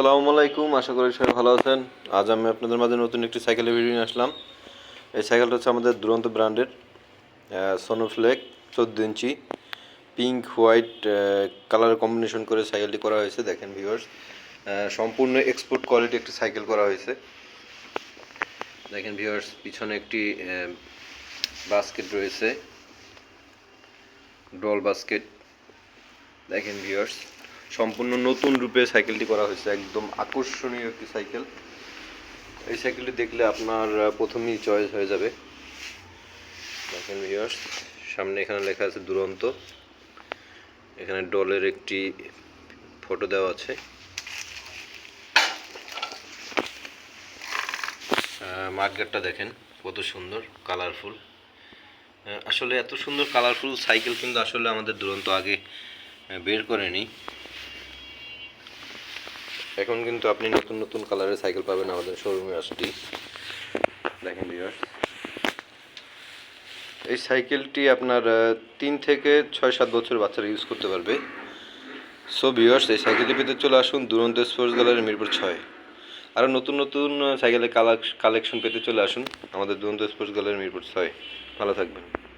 আসসালামু আলাইকুম, আশা করি সবাই ভালো আছেন। আজ আমি আপনাদের মাঝে নতুন একটি সাইকেলের ভিডিও নিয়ে আসলাম। এই সাইকেলটা হচ্ছে আমাদের দুরন্ত ব্র্যান্ডের সোনোফ্লেক চোদ্দ inch pink white colour combination করে সাইকেলটি করা হয়েছে, দেখেন ভিউয়ার্স সম্পূর্ণ এক্সপোর্ট কোয়ালিটি একটি সাইকেল করা হয়েছে। দেখেন ভিউয়ার্স পিছনে একটি বাস্কেট রয়েছে। ডল বাস্কেট দেখেন ভিউয়ার্স সম্পূর্ণ নতুন রূপে সাইকেলটি করা হয়েছে, একদম আকর্ষণীয় একটি সাইকেল এই সাইকেলটি দেখলে আপনার প্রথমেই চয়েস হয়ে যাবে। সামনে এখানে লেখা আছে দুরন্ত। এখানে ডলের একটি ফটো দেওয়া আছে। মার্কেটটা দেখেন, কত সুন্দর কালারফুল আসলে এত সুন্দর কালারফুল সাইকেল কিন্তু আসলে আমাদের দুরন্ত আগে বের করেনি। এখন কিন্তু আপনি নতুন নতুন কালারের সাইকেল পাবেন আমাদের শোরুমে আসটি দেখেন এই সাইকেলটি আপনার তিন থেকে ছয় সাত বছর বাচ্চারা ইউজ করতে পারবে। সো ভিউয়ার্স এই সাইকেলটি পেতে চলে আসুন দুরন্ত স্পোর্টস গ্যালারি মিরপুর ছয়। আরও নতুন নতুন সাইকেলের কালেকশন পেতে চলে আসুন আমাদের দুরন্ত স্পোর্টস গ্যালারি মিরপুর ছয়। ভালো থাকবেন।